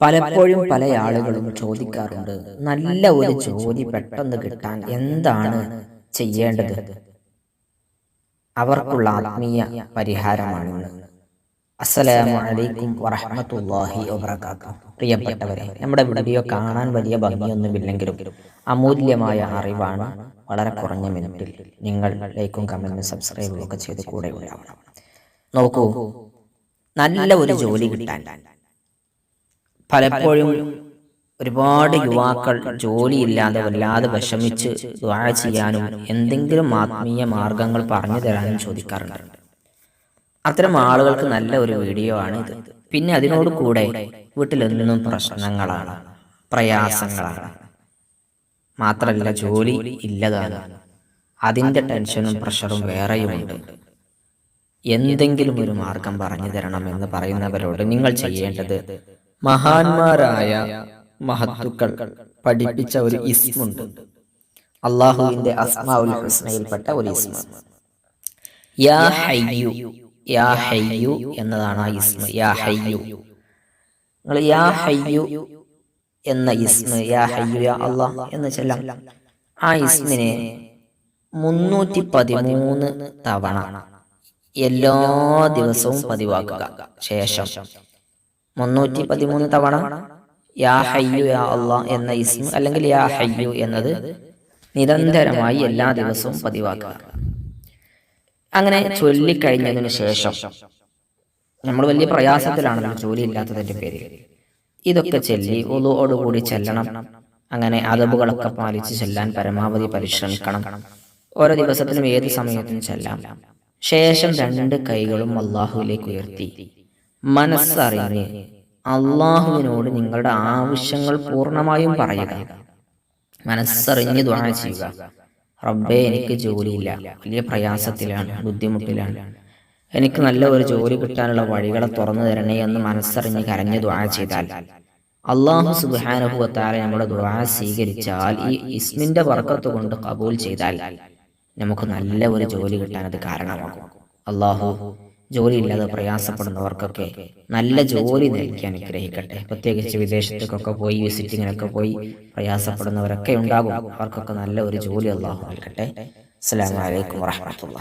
പലപ്പോഴും പല ആളുകളും ചോദിക്കാറുണ്ട്. നല്ല ഒരു ജോലി പെട്ടെന്ന് കിട്ടാൻ എന്താണ് ചെയ്യേണ്ടത്? അവർക്കുള്ള ആത്മീയ പരിഹാരമാണ്. അസ്സലാമു അലൈക്കും വറഹമത്തല്ലാഹി വബർക്കാത്തു പ്രിയപ്പെട്ടവരെ നമ്മുടെ വീഡിയോ കാണാൻ വലിയ ഭംഗിയൊന്നുമില്ലെങ്കിലും അമൂല്യമായ അറിവാണ് വളരെ കുറഞ്ഞ മിനിറ്റിൽ നിങ്ങൾ ലൈക്കും കമന്റും സബ്സ്ക്രൈബും ഒക്കെ ചെയ്ത് കൂടെ ഉണ്ടാവണം. നോക്കൂ നല്ല ഒരു ജോലി കിട്ടാൻ. പലപ്പോഴും ഒരുപാട് യുവാക്കൾ ജോലിയില്ലാതെ വല്ലാതെ വിഷമിച്ച് ദുആ ചെയ്യാനും എന്തെങ്കിലും ആത്മീയ മാർഗങ്ങൾ പറഞ്ഞു തരാനും ചോദിക്കാറുണ്ട്. അത്തരം ആളുകൾക്ക് നല്ല ഒരു വീഡിയോ ആണ് ഇത് പിന്നെ അതിനോട് കൂടെ വീട്ടിലെന്നും പ്രശ്നങ്ങളാണ്. പ്രയാസങ്ങളാണ്. മാത്രമല്ല ജോലി ഇല്ലതാണ്. അതിന്റെ ടെൻഷനും പ്രഷറും വേറെയുമുണ്ട് എന്തെങ്കിലും ഒരു മാർഗം പറഞ്ഞു തരണം എന്ന് പറയുന്നവരോട് നിങ്ങൾ ചെയ്യേണ്ടത് മഹാന്മാരായ മഹത്തുക്കൾ പഠിപ്പിച്ച ഒരു ഇസ്മുണ്ട്. അള്ളാഹുവിന്റെ അസ്മാഉൽ ഹുസ്നയിൽപ്പെട്ട ഒരു ഇസ്മ. യാ ഹയ്യു യാ ഹയ്യു എന്നതാണ് ആ ഇസ്മ. യാ ഹയ്യു. നിങ്ങൾ യാ ഹയ്യു എന്ന ഇസ്മ യാ ഹയ്യു യാ അള്ളാഹ് എന്ന് ചെല്ലാം. ആ ഇസ്മിനെ മുന്നൂറ്റി പതിമൂന്ന് തവണ എല്ലാ ദിവസവും പതിവാക്കുക. ശേഷം മുന്നൂറ്റി പതിമൂന്ന് തവണ യാ ഹയ്യു യാ അള്ളാ എന്ന ഇസ്മു അല്ലെങ്കിൽ യാ ഹയ്യു എന്നത് നിരന്തരമായി എല്ലാ ദിവസവും പതിവാക്കുക. അങ്ങനെ ചൊല്ലിക്കഴിഞ്ഞതിന് ശേഷം നമ്മൾ വലിയ പ്രയാസത്തിലാണല്ലോ ജോലി ഇല്ലാത്തതിന്റെ പേര് ഇതൊക്കെ ചൊല്ലി ഒതുവോടുകൂടി ചെല്ലണം. അങ്ങനെ അതബുകളൊക്കെ പാലിച്ച് ചെല്ലാൻ പരമാവധി പരിശ്രമിക്കണം. ഓരോ ദിവസത്തിനും ഏത് സമയത്തും ചെല്ലാം. ശേഷം രണ്ട് കൈകളും അള്ളാഹുവിലേക്ക് ഉയർത്തി. മനസ്സറിഞ്ഞ് അള്ളാഹുവിനോട് നിങ്ങളുടെ ആവശ്യങ്ങൾ പൂർണമായും പറയുക. മനസ്സറിഞ്ഞ് ദ്വാ ചെയ്യുക. റബ്ബേ എനിക്ക് ജോലിയില്ല. വലിയ പ്രയാസത്തിലാണ് ബുദ്ധിമുട്ടിലാണ്. എനിക്ക് നല്ല ഒരു ജോലി കിട്ടാനുള്ള വഴികളെ തുറന്നു തരണേ എന്ന് മനസ്സറിഞ്ഞ് കരഞ്ഞ് ദ്വാ ചെയ്താൽ അള്ളാഹു സുബാനുഭവത്താലെ നമ്മുടെ ദ്വാ സ്വീകരിച്ചാൽ ഈ ഇസ്മിന്റെ വർക്കത്ത് കൊണ്ട് കബൂൽ ചെയ്താൽ നമുക്ക് നല്ല ഒരു ജോലി കിട്ടാൻ അത് കാരണമാകും. അള്ളാഹു ജോലിയില്ലാതെ പ്രയാസപ്പെടുന്നവർക്കൊക്കെ നല്ല ജോലി നൽകി അനുഗ്രഹിക്കട്ടെ പ്രത്യേകിച്ച് വിദേശത്തേക്കൊക്കെ പോയി വിസിറ്റിങ്ങിനൊക്കെ പോയി പ്രയാസപ്പെടുന്നവരൊക്കെ ഉണ്ടാകും. അവർക്കൊക്കെ നല്ല ഒരു ജോലി അള്ളാഹു നൽകട്ടെ. അസ്സാം വലൈക്കും വാഹമത്തുള്ള